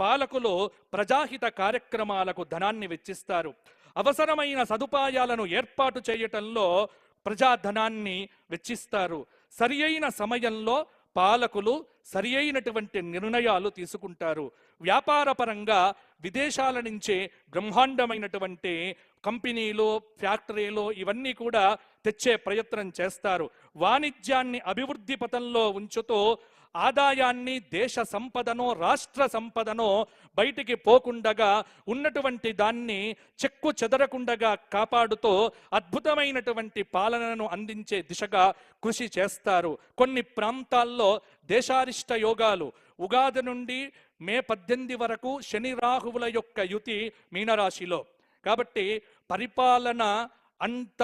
పాలకులు ప్రజాహిత కార్యక్రమాలకు ధనాన్ని వెచ్చిస్తారు. అవసరమైన సదుపాయాలను ఏర్పాటు చేయటంలో ప్రజాధనాన్ని వెచ్చిస్తారు. సరి అయిన సమయంలో పాలకులు సరి అయినటువంటి నిర్ణయాలు తీసుకుంటారు. వ్యాపారపరంగా విదేశాల నుంచే బ్రహ్మాండమైనటువంటి కంపెనీలు ఫ్యాక్టరీలు ఇవన్నీ కూడా తెచ్చే ప్రయత్నం చేస్తారు. వాణిజ్యాన్ని అభివృద్ధి పథంలో ఉంచుతూ ఆదాయాన్ని దేశ సంపదనో రాష్ట్ర సంపదనో బయటికి పోకుండగా ఉన్నటువంటి దాన్ని చెక్కు చెదరకుండగా కాపాడుతూ అద్భుతమైనటువంటి పాలనను అందించే దిశగా కృషి చేస్తారు. కొన్ని ప్రాంతాల్లో దేశారిష్ట యోగాలు. ఉగాది నుండి మే పద్దెనిమిది వరకు శని రాహువుల యొక్క యుతి మీనరాశిలో. కాబట్టి పరిపాలన అంత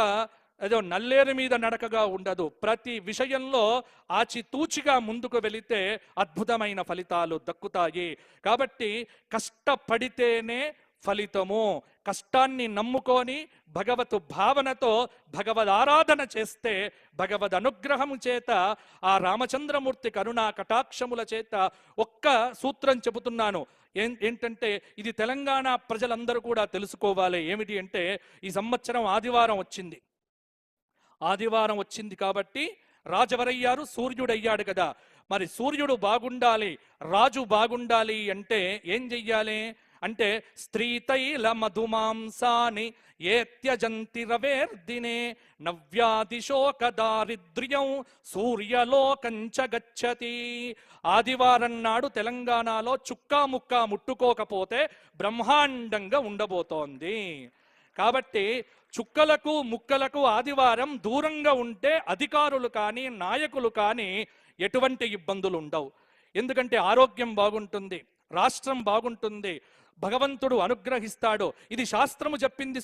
ఏదో నల్లేరు మీద నడకగా ఉండదు. ప్రతి విషయంలో ఆచితూచిగా ముందుకు వెళితే అద్భుతమైన ఫలితాలు దక్కుతాయి. కాబట్టి కష్టపడితేనే ఫలితము. కష్టాన్ని నమ్ముకొని భగవతు భావనతో భగవద్ ఆరాధన చేస్తే భగవద్ అనుగ్రహము చేత ఆ రామచంద్రమూర్తి కరుణా కటాక్షముల చేత ఒక్క సూత్రం చెబుతున్నాను. ఏం ఏంటంటే ఇది తెలంగాణ ప్రజలందరూ కూడా తెలుసుకోవాలి. ఏమిటి అంటే ఈ సంవత్సరం ఆదివారం వచ్చింది. ఆదివారం వచ్చింది కాబట్టి రాజవరయ్యారు సూర్యుడయ్యాడు కదా. మరి సూర్యుడు బాగుండాలి రాజు బాగుండాలి అంటే ఏం చెయ్యాలి? అంటే స్త్రీతైల మధుమాంసాని ఏత్యజంతి త్యజంతి రవేర్దినే నవ్యాదిశోక దారిద్ర్యం సూర్యలోకంచ గచ్చతి. ఆదివారం నాడు తెలంగాణలో చుక్కా ముక్కా ముట్టుకోకపోతే బ్రహ్మాండంగా ఉండబోతోంది. కాబట్టి చుక్కలకు ముక్కలకు ఆదివారం దూరంగా ఉంటే అధికారులు కానీ నాయకులు కానీ ఎటువంటి ఇబ్బందులు ఉండవు. ఎందుకంటే ఆరోగ్యం బాగుంటుంది రాష్ట్రం బాగుంటుంది భగవంతుడు అనుగ్రహిస్తాడు. ఇది శాస్త్రము చెప్పింది